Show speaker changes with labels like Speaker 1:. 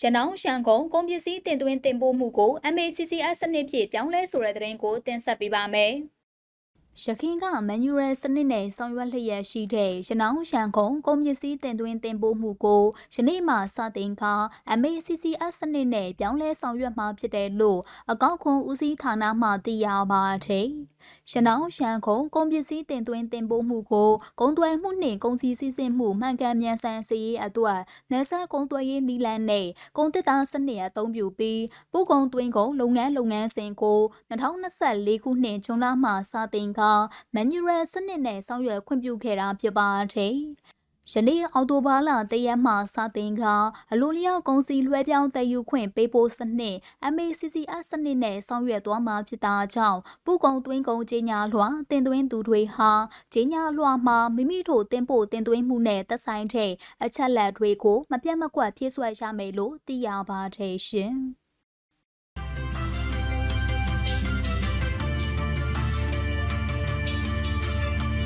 Speaker 1: ရနောင်းရှန်ကုန်ကုန်ပစ္စည်းတင်သွင်းတင်ပို့မှုကို MACCS စနစ်ဖြင့်ပြောင်းလဲဆိုတဲ့သတင်းကိုတင်ဆက်ပေးပါမယ်။ရခိုင်ကမန်နျူရယ်စနစ်နဲ့ဆောင်ရွက်လျက်ရှိတဲ့ရနောင်းရှန်ကုန်ကုန်ပစ္စည်းတင်သွင်းတင်ပို့မှုကိုယနေ့မှစတင်က MACCS စနစ်နဲ့ပြောင်းလဲဆောင်ရွက်မှာဖြစ်တယ်လို့အကောက်ခွန်ဦးစီးဌာနမှသိရပါတယ်။ ရနောင်းရှန်ကုန်ကုန်ပစ္စည်းတင်သွင်းတင်ပို့မှုကိုကုန်သွယ်မှုနှင့်ကုန်စည်စည်းစိမ်မှုမှန်ကန်မြန်ဆန်စေရေးအတွက်နယ်စပ်ကုန်သွယ်ရေးနီလန်းနဲ့ကုန်တစ်သားစနစ်အသုံးပြုပြီးပို့ကုန်သွင်းကုန်လုပ်ငန်းလုပ်ငန်းစဉ်ကို2024ခုနှစ်ဇွန်လမှစတင်ကမန်နျူရယ်စနစ်နဲ့ဆောင်ရွက်ခွင့်ပြုခဲ့တာဖြစ်ပါတယ်။ ယနေ့အော်တိုဘာလတရက်မှစတင်ကအလိုလျောက်ကုန်စည်လွှဲပြောင်းတည်ယူခွင့်ပေးဖို့စနစ် MACCS စနစ်နဲ့ဆောင်ရွက်သွားမှာဖြစ်တာကြောင့်ပုကုံသွင်းကုန်ကြီးညာလွှာတင်သွင်းသူတွေဟာကြီးညာလွှာမှာမိမိတို့တင်ပို့တင်သွင်းမှုနဲ့သက်ဆိုင်တဲ့အချက်လက်တွေကိုမပြတ်မကွက်ဖြည့်ဆွက်ရမယ်လို့သိရပါတယ်ရှင်။